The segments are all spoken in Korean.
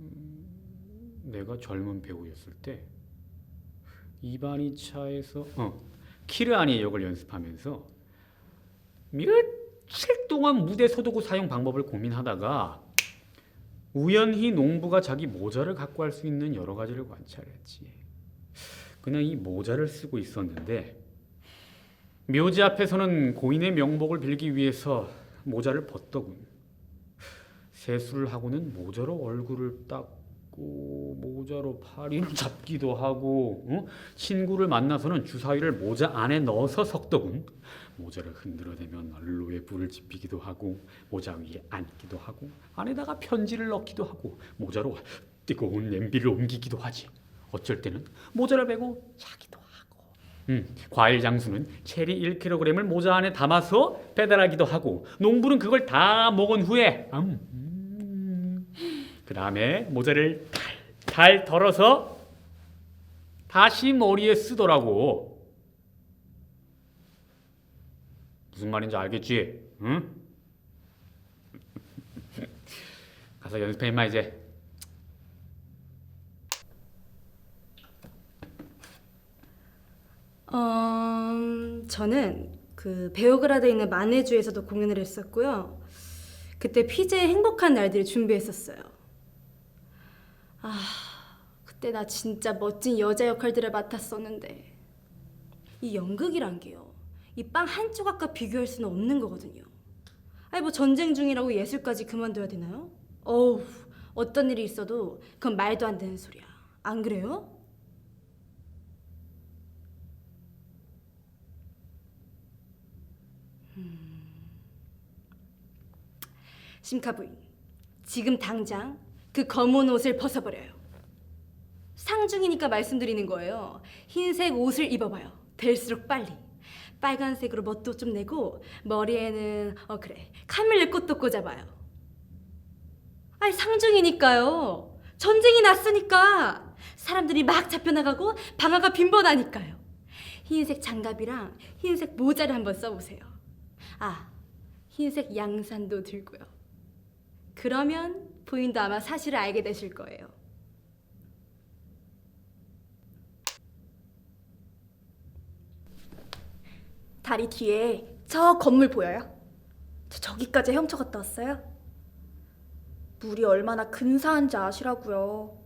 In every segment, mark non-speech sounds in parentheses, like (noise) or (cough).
음, 내가 젊은 배우였을 때 이바니차에서 어, 키르아니의 역을 연습하면서 미읒 7동안 무대 소도구 사용 방법을 고민하다가 우연히 농부가 자기 모자를 갖고 할 수 있는 여러 가지를 관찰했지. 그냥 이 모자를 쓰고 있었는데 묘지 앞에서는 고인의 명복을 빌기 위해서 모자를 벗더군. 세수를 하고는 모자로 얼굴을 딱 닦고 모자로 파리를 (laughs) 잡기도 하고 어? 친구를 만나서는 주사위를 모자 안에 넣어서 섞더군. 모자를 흔들어대면 난로에 불을 지피기도 하고 모자 위에 앉기도 하고 안에다가 편지를 넣기도 하고 모자로 뜨거운 냄비를 옮기기도 하지. 어쩔 때는 모자를 베고 자기도 하고. 음, 과일 장수는 체리 1kg을 모자 안에 담아서 배달하기도 하고 농부는 그걸 다 먹은 후에 음, 음, 그 다음에 모자를 탈탈 덜어서 다시 머리에 쓰더라고. 무슨 말인지 알겠지? 응? (laughs) 가서 연습해 임마 이제. 어, 저는 그 베오그라드에 있는 마네주에서도 공연을 했었고요. 그때 피제의 행복한 날들을 준비했었어요. 아, 그때 나 진짜 멋진 여자 역할들을 맡았었는데 이 연극이란 게요. 이 빵 한 조각과 비교할 수는 없는 거거든요. 아니 뭐 전쟁 중이라고 예술까지 그만둬야 되나요? 어우, 어떤 일이 있어도 그건 말도 안 되는 소리야. 안 그래요? 심카 부인, 지금 당장 그 검은 옷을 벗어버려요. 상중이니까 말씀드리는 거예요. 흰색 옷을 입어봐요. 될수록 빨리. 빨간색으로 멋도 좀 내고 머리에는 어 그래 카밀레 꽃도 꽂아봐요. 아니 상중이니까요. 전쟁이 났으니까 사람들이 막 잡혀나가고 방아가 빈번하니까요. 흰색 장갑이랑 흰색 모자를 한번 써보세요. 아 흰색 양산도 들고요. 그러면 부인도 아마 사실을 알게 되실 거예요. 다리 뒤에 저 건물 보여요? 저 저기까지 헤엄쳐 갔다 왔어요. 물이 얼마나 근사한지 아시라고요.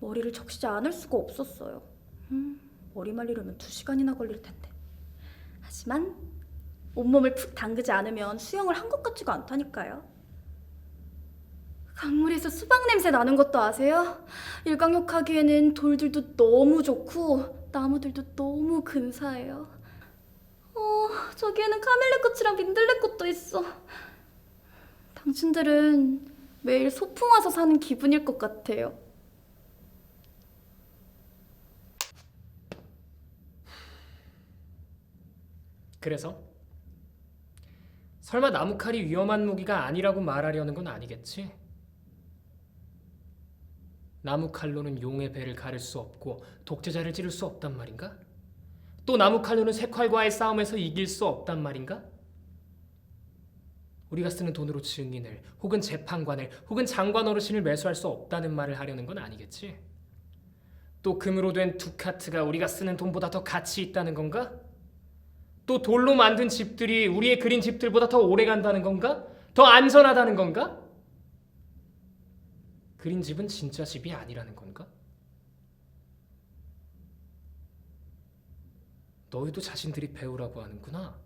머리를 적시지 않을 수가 없었어요. 음, 머리 말리려면 두 시간이나 걸릴 텐데. 하지만 온몸을 푹 담그지 않으면 수영을 한 것 같지가 않다니까요. 강물에서 수박 냄새 나는 것도 아세요? 일광욕하기에는 돌들도 너무 좋고 나무들도 너무 근사해요. 어, 저기에는 카멜레 꽃이랑 민들레 꽃도 있어. 당신들은 매일 소풍 와서 사는 기분일 것 같아요. 그래서 설마 나무칼이 위험한 무기가 아니라고 말하려는 건 아니겠지? 나무 칼로는 용의 배를 가를 수 없고 독재자를 찌를 수 없단 말인가? 또 나무 칼로는 새칼과의 싸움에서 이길 수 없단 말인가? 우리가 쓰는 돈으로 증인을 혹은 재판관을 혹은 장관 어르신을 매수할 수 없다는 말을 하려는 건 아니겠지? 또 금으로 된 두카트가 우리가 쓰는 돈보다 더 가치 있다는 건가? 또 돌로 만든 집들이 우리의 그린 집들보다 더 오래 간다는 건가? 더 안전하다는 건가? 그린 집은 진짜 집이 아니라는 건가? 너희도 자신들이 배우라고 하는구나.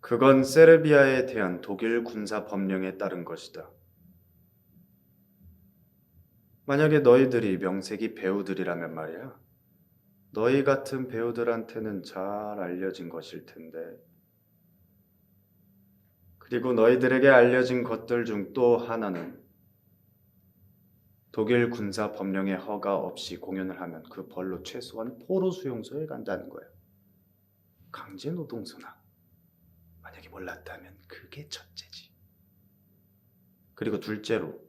그건 세르비아에 대한 독일 군사 법령에 따른 것이다. 만약에 너희들이 명색이 배우들이라면 말이야. 너희 같은 배우들한테는 잘 알려진 것일 텐데. 그리고 너희들에게 알려진 것들 중 또 하나는 독일 군사 법령에 허가 없이 공연을 하면 그 벌로 최소한 포로 수용소에 간다는 거야. 강제 노동소나 만약에 몰랐다면 그게 첫째지. 그리고 둘째로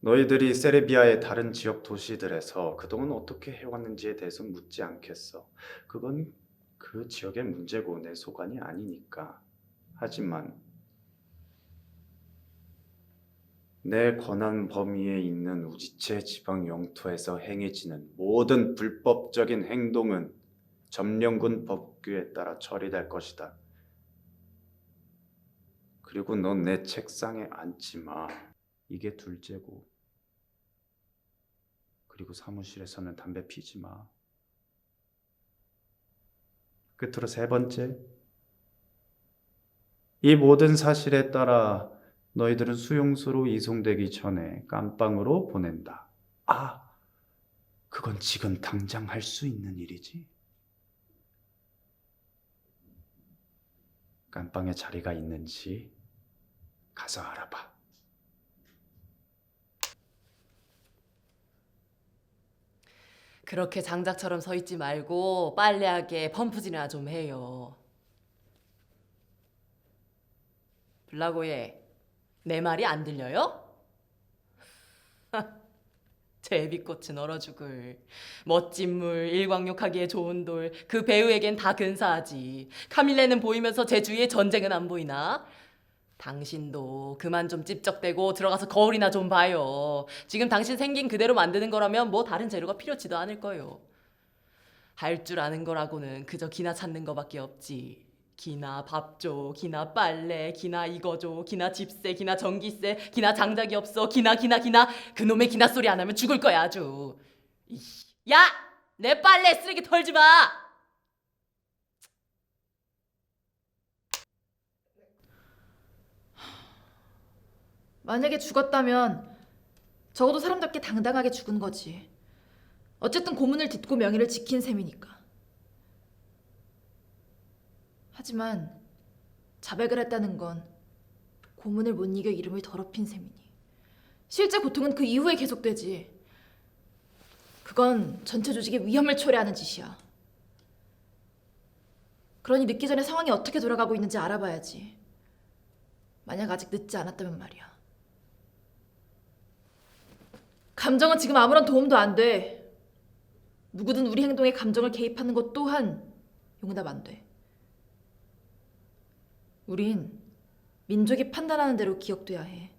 너희들이 세르비아의 다른 지역 도시들에서 그동안 어떻게 해왔는지에 대해서 묻지 않겠어. 그건 그 지역의 문제고 내 소관이 아니니까. 하지만 내 권한 범위에 있는 우지체 지방 영토에서 행해지는 모든 불법적인 행동은 점령군 법규에 따라 처리될 것이다. 그리고 넌 내 책상에 앉지 마. 이게 둘째고. 그리고 사무실에서는 담배 피지 마. 끝으로 세 번째. 이 모든 사실에 따라 너희들은 수용소로 이송되기 전에 깜빵으로 보낸다. 아, 그건 지금 당장 할 수 있는 일이지. 깜빵에 자리가 있는지 가서 알아봐. 그렇게 장작처럼 서 있지 말고 빨래하게 펌프질이나 좀 해요. 블라고에 내 말이 안 들려요? (laughs) 제비꽃은 얼어 죽을 멋진 물 일광욕하기에 좋은 돌 그 배우에겐 다 근사하지 카밀레는 보이면서 제 주위에 전쟁은 안 보이나? 당신도 그만 좀 찝쩍대고 들어가서 거울이나 좀 봐요. 지금 당신 생긴 그대로 만드는 거라면 뭐 다른 재료가 필요치도 않을 거요. 할 줄 아는 거라고는 그저 기나 찾는 거밖에 없지. 기나 밥 줘, 기나 빨래, 기나 이거 줘, 기나 집세, 기나 전기세, 기나 장작이 없어, 기나 기나 기나 그놈의 기나 소리 안 하면 죽을 거야 아주. 야, 내 빨래 쓰레기 털지 마. 만약에 죽었다면 적어도 사람답게 당당하게 죽은 거지. 어쨌든 고문을 딛고 명예를 지킨 셈이니까. 하지만 자백을 했다는 건 고문을 못 이겨 이름을 더럽힌 셈이니. 실제 고통은 그 이후에 계속되지. 그건 전체 조직의 위험을 초래하는 짓이야. 그러니 늦기 전에 상황이 어떻게 돌아가고 있는지 알아봐야지. 만약 아직 늦지 않았다면 말이야. 감정은 지금 아무런 도움도 안 돼. 누구든 우리 행동에 감정을 개입하는 것 또한 용납 안 돼. 우린 민족이 판단하는 대로 기억돼야 해.